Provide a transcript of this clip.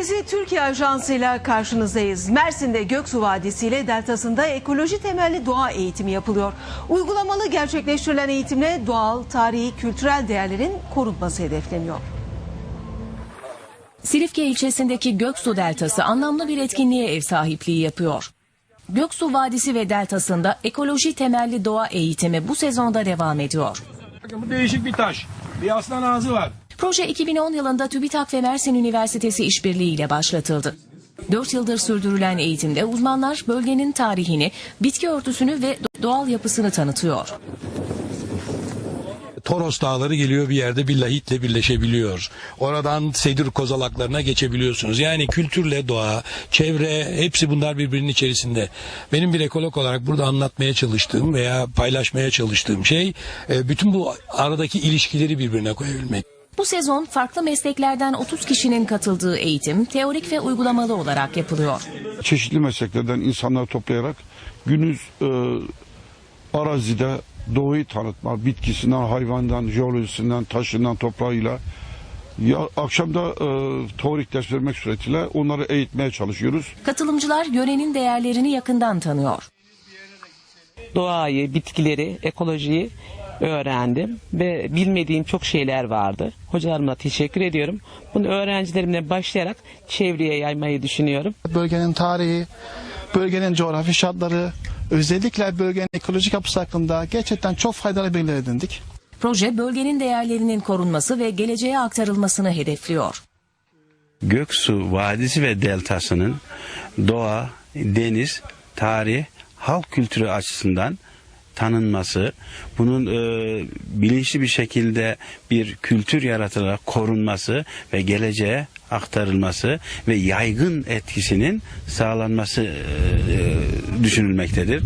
Türkiye Ajansı ile karşınızdayız. Mersin'de Göksu Vadisi ile deltasında ekoloji temelli doğa eğitimi yapılıyor. Uygulamalı gerçekleştirilen eğitimle doğal, tarihi, kültürel değerlerin korunması hedefleniyor. Silifke ilçesindeki Göksu Deltası anlamlı bir etkinliğe ev sahipliği yapıyor. Göksu Vadisi ve Deltası'nda ekoloji temelli doğa eğitimi bu sezonda devam ediyor. Bakın bu değişik bir taş. Bir aslan ağzı var. Proje 2010 yılında TÜBİTAK ve Mersin Üniversitesi işbirliğiyle başlatıldı. 4 yıldır sürdürülen eğitimde uzmanlar bölgenin tarihini, bitki örtüsünü ve doğal yapısını tanıtıyor. Toros Dağları geliyor bir yerde bir lahitle birleşebiliyor. Oradan Sedir kozalaklarına geçebiliyorsunuz. Yani kültürle doğa, çevre hepsi bunlar birbirinin içerisinde. Benim bir ekolog olarak burada anlatmaya çalıştığım veya paylaşmaya çalıştığım şey e, bütün bu aradaki ilişkileri birbirine koyabilmek. Bu sezon farklı mesleklerden 30 kişinin katıldığı eğitim teorik ve uygulamalı olarak yapılıyor. çeşitli mesleklerden insanları toplayarak günüz e, arazide doğayı tanıtma, bitkisinden, hayvandan, jeolojisinden, taşından, toprağıyla ya, akşamda e, teorik ders vermek suretiyle onları eğitmeye çalışıyoruz. Katılımcılar yörenin değerlerini yakından tanıyor. doğayı, bitkileri, ekolojiyi öğrendim ve bilmediğim çok şeyler vardı. Hocalarıma teşekkür ediyorum. Bunu öğrencilerimle başlayarak çevreye yaymayı düşünüyorum. bölgenin tarihi, bölgenin coğrafi şartları, özellikle bölgenin ekolojik yapısı hakkında gerçekten çok faydalı bilgiler edindik. Proje bölgenin değerlerinin korunması ve geleceğe aktarılmasını hedefliyor. Göksu Vadisi ve Deltası'nın doğa, deniz, tarih, halk kültürü açısından tanınması, bunun e, bilinçli bir şekilde bir kültür yaratılarak korunması ve geleceğe aktarılması ve yaygın etkisinin sağlanması e, e, düşünülmektedir.